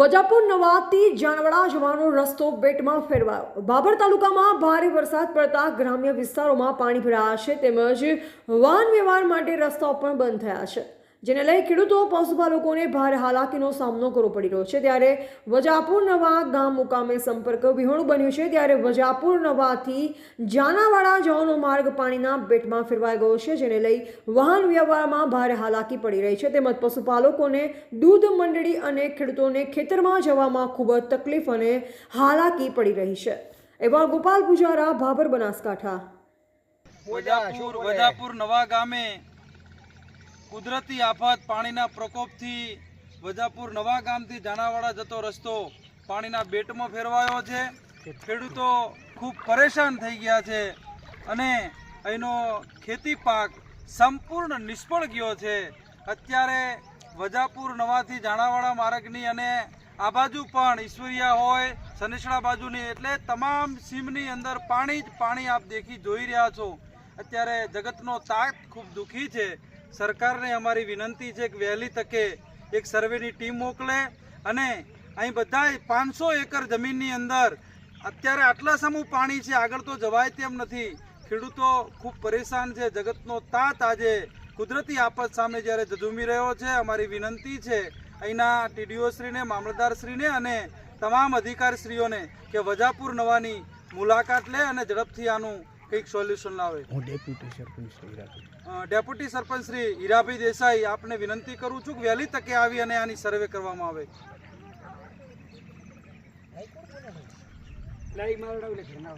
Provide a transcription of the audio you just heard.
વજાપુર નવાથી જાનવડા જવાનો રસ્તો બેટમાં ફેરવાયો. બાબર તાલુકામાં ભારે વરસાદ પડતા ગ્રામ્ય વિસ્તારોમાં પાણી ભરાયા છે, તેમજ વાહન વ્યવહાર માટે રસ્તાઓ પણ બંધ થયા છે. જેને લઈ ખેડૂતો, પશુપાલકોને ભારે હાલાકીનો સામનો કરવો પડી રહ્યો છે. ત્યારે વજાપુર નવા ગામ મુકામે સંપર્ક વિહોણું બન્યું છે. ત્યારે વજાપુર નવાથી જાનાવાડા જવાનો માર્ગ પાણીના બેટમાં ફેરવાઈ ગયો છે, જેને લઈ વાહન વ્યવહારમાં ભારે હાલાકી પડી રહી છે. તેમજ પશુપાલકોને દૂધ મંડળી અને ખેડૂતોને ખેતરમાં જવામાં ખૂબ જ તકલીફ અને હાલાકી પડી રહી છે. એવા ગોપાલ પૂજારા, ભાભર બનાસકાંઠા. વજાપુર વજાપુર નવા ગામે કુદરતી આફત, પાણીના પ્રકોપથી વજાપુર નવા ગામથી જાનાવાડા જતો રસ્તો પાણીના બેટમાં ફેરવાયો છે. ખેડૂતો ખૂબ પરેશાન થઈ ગયા છે અને અહીંનો ખેતી પાક સંપૂર્ણ નિષ્ફળ ગયો છે. અત્યારે વજાપુર નવાથી જાણાવાડા માર્ગની અને આ બાજુ પણ ઈશ્વરિયા હોય સનેસડા બાજુની એટલે તમામ સીમની અંદર પાણી જ પાણી આપ દેખી જોઈ રહ્યા છો. અત્યારે જગતનો તાક ખૂબ દુઃખી છે. સરકારને અમારી વિનંતી છે કે વહેલી તકે એક સર્વેની ટીમ મોકલે અને અહીં બધા પાંચસો એકર જમીનની અંદર અત્યારે આટલા સમૂહ પાણી છે, આગળ તો જવાય તેમ નથી. ખેડૂતો ખૂબ પરેશાન છે, જગતનો તાત આજે કુદરતી આફત સામે જ્યારે જજુમી રહ્યો છે, અમારી વિનંતી છે અહીંના ટીડીઓ શ્રીને મામલતદારશ્રીને અને તમામ અધિકારીશ્રીઓને કે વજાપુર નવાની મુલાકાત લે અને ઝડપથી આનું કંઈક સોલ્યુશન લાવે. હું ડેપ્યુટી સરપંચ શ્રી હીરાભાઈ ડેપ્યુટી સરપંચ શ્રી હીરાભાઈ દેસાઈ આપને વિનંતી કરું છું કે વહેલી તકે આવી અને આની સર્વે કરવામાં આવે. લાઈ મારડાવ લે ઘરના